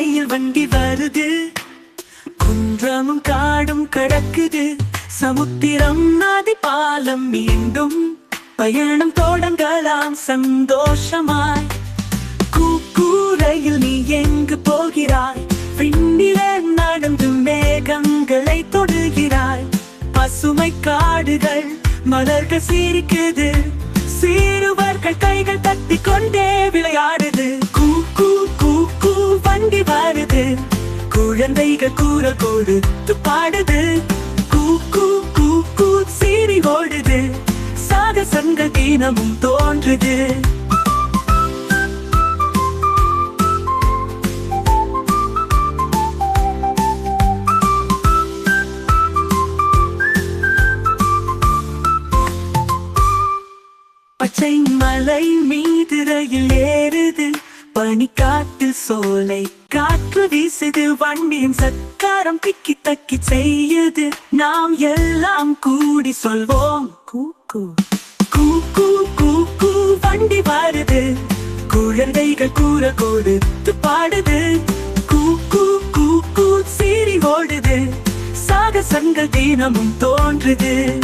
கையில் வண்டி வருது. குன்றமும் காடும் கடக்குது. சமுத்திரம் நதி பாலம் மீண்டும். பயணம் தொடங்கலாம் சந்தோஷமாய். கூக்கூரையில் நீ எங்கு போகிறாய்? விண்ணில நடந்து மேகங்களை தொடுகிறாய். பசுமை காடுகள் மலர்கள் சிரிக்குது. குழந்தைகள் கூற கொடுத்து பாடுது. கூ கூ சீறி ஓடுது சாகசங்க தீனமும் தோன்றுது. பச்சை மலை மீது ரயில் ஏறுது. பனிக்காட்டு சோலை காற்று வீசுது வண்டியின் சக்காரம் பிக்கி தக்கி செய்யுது. நாம் எல்லாம் கூடி சொல்வோம் கூ கூக்கு கூ வண்டி வருது. குழந்தைகள் கூற கொடுத்து பாடுது. கூக்கு கூ கூ சீறி ஓடுது. சாகசங்கள் தினமும் தோன்றுது.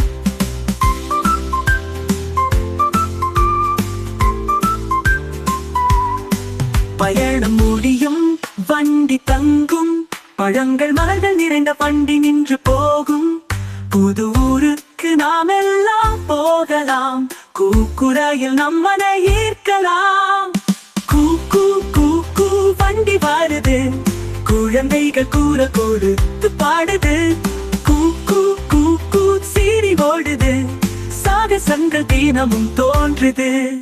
பயணம் முடியும் வண்டி தங்கும் பழங்கள் மலர்கள் நிறைந்த வண்டி நின்று போகும். புது ஊருக்கு நாம் எல்லாம் போகலாம். கூக்குரையில் நம்மனை ஈர்க்கலாம். கூக்கு கூக்கு வண்டி வருது. குழந்தைகள் கூற கொடுத்து பாடுது. கூக்கு கூக்கு சீறி ஓடுது. சாகசங்கள் தினமும் தோன்றுது.